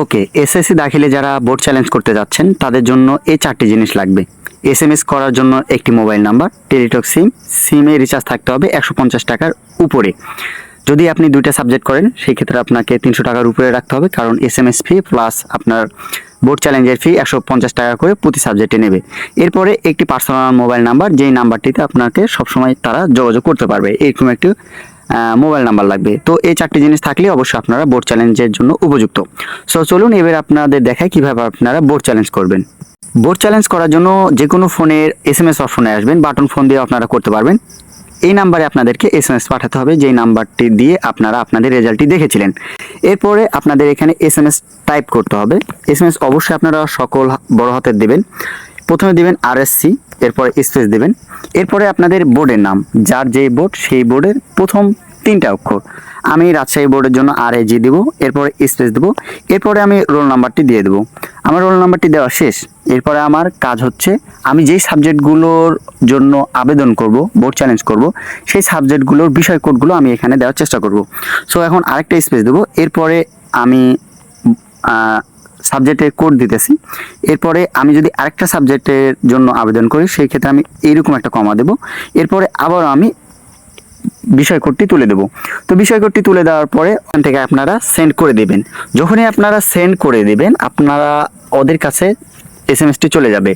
ওকে SSC দাখিলে যারা board challenge করতে যাচ্ছেন, তাদের জন্য এই চারটি জিনিস লাগবে। এসএমএস করার জন্য একটি মোবাইল নাম্বার টেলিটক সিম সিমে রিচার্জ থাকতে হবে একশো পঞ্চাশ টাকার উপরে। যদি আপনি দুইটা সাবজেক্ট করেন, সেই ক্ষেত্রে আপনাকে তিনশো টাকার উপরে রাখতে হবে, কারণ এসএমএস ফি প্লাস আপনার বোর্ড চ্যালেঞ্জের ফি একশো পঞ্চাশ টাকা করে প্রতি সাবজেক্টে নেবে। এরপরে একটি পার্সোনাল মোবাইল নাম্বার যেই নাম্বারটিতে আপনাকে সবসময় তারা যোগাযোগ করতে পারবে। এরকম একটি মোবাইল নাম্বার লাগবে। তো এই চারটি জিনিস থাকলে অবশ্যই আপনারা বোর্ড চ্যালেঞ্জের জন্য উপযুক্ত। সো চলুন এবার আপনাদের দেখায় কীভাবে আপনারা বোর্ড চ্যালেঞ্জ করবেন। বোর্ড চ্যালেঞ্জ করার জন্য যে কোনো ফোনের এস এম এস অপশনে আসবেন। বাটন ফোন দিয়ে আপনারা করতে পারবেন। এই নাম্বারে আপনাদেরকে এস এম এস পাঠাতে হবে। যেই নাম্বারটি দিয়ে আপনারা আপনাদের রেজাল্টটি দেখেছিলেন। এরপরে আপনাদের এখানে এস এম এস টাইপ করতে হবে। এস এম এস অবশ্যই আপনারা সকল বড় হাতের দেবেন। প্রথমে দিবেন আর এস সি এরপরে স্পেস দিবেন। এরপরে আপনাদের বোর্ডের নাম, যার যে বোর্ড সেই বোর্ডের প্রথম তিনটা অক্ষর। আমি রাজশাহী বোর্ডের জন্য আর জি দেবো, এরপরে স্পেস দেবো, এরপরে আমি রোল নাম্বারটি দিয়ে দেবো। আমার রোল নাম্বারটি দেওয়া শেষ। এরপরে আমার কাজ হচ্ছে, আমি যেই সাবজেক্টগুলোর জন্য আবেদন করব বোর্ড চ্যালেঞ্জ করব, সেই সাবজেক্টগুলোর বিষয় কোডগুলো আমি এখানে দেওয়ার চেষ্টা করব। সো এখন আরেকটা স্পেস দেবো, এরপরে আমি সাবজেক্টের কোড দিতেছি। এরপরে আমি যদি আরেকটা সাবজেক্টের জন্য আবেদন করি, সেই ক্ষেত্রে আমি এইরকম একটা কমা দেবো। এরপরে আবার আমি বিষয় কোডটি তুলে দেবো। তো বিষয় কোডটি তুলে দেওয়ার পরে ওখান থেকে আপনারা সেন্ড করে দেবেন। যখনই আপনারা সেন্ড করে দেবেন, আপনারা ওদের কাছে এস এম এসটি চলে যাবে।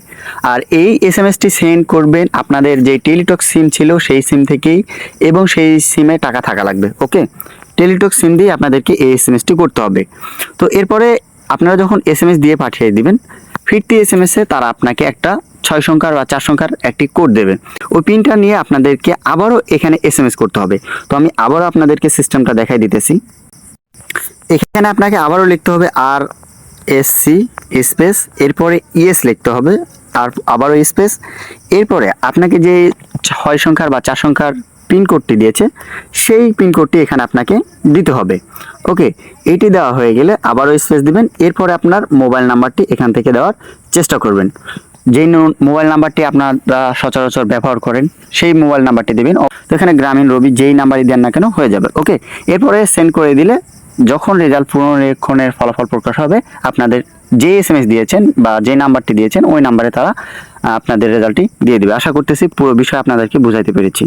আর এই এস এম এসটি সেন্ড করবেন আপনাদের যে টেলিটক সিম ছিল, সেই সিম থেকেই এবং সেই সিমে টাকা থাকা লাগবে ওকে টেলিটক সিম দিয়ে আপনাদেরকে এই এস এম এসটি করতে হবে। তো এরপরে আপনারা যখন এস এম এস দিয়ে পাঠিয়ে দিবেন, ফিরতি এস এম এসে তারা আপনাকে একটা ছয় সংখ্যার বা চার সংখ্যার একটি কোড দেবে। ওই পিনটা নিয়ে আপনাদেরকে আবারও এখানে এস এম এস করতে হবে। তো আমি আবারও আপনাদেরকে সিস্টেমটা দেখাই দিতেছি। এখানে আপনাকে আবারও লিখতে হবে আর এস সি স্পেস এরপরে ইএস লিখতে হবে আর আবারও স্পেস এরপরে আপনাকে যে ছয় সংখ্যার বা চার সংখ্যার পিনকোডটি দিয়েছে, সেই পিনকোডটি এখানে আপনাকে দিতে হবে। ওকে এইটি দেওয়া হয়ে গেলে আবারও স্পেস দিবেন, এরপরে আপনার মোবাইল নাম্বারটি এখান থেকে দেওয়ার চেষ্টা করবেন। যেই মোবাইল নাম্বারটি আপনারা সচরাচর ব্যবহার করেন, সেই মোবাইল নাম্বারটি দেবেন। তো এখানে গ্রামীণ রবি যেই নাম্বারই দেন না কেন, হয়ে যাবে। ওকে, এরপরে সেন্ড করে দিলে যখন রেজাল্ট পুনরীক্ষণের ফলাফল প্রকাশ হবে, আপনাদের যে এস এম এস দিয়েছেন বা যে নাম্বারটি দিয়েছেন, ওই নাম্বারে তারা আপনাদের রেজাল্টটি দিয়ে দেবে। আশা করতেছি পুরো বিষয় আপনাদেরকে বুঝাইতে পেরেছি।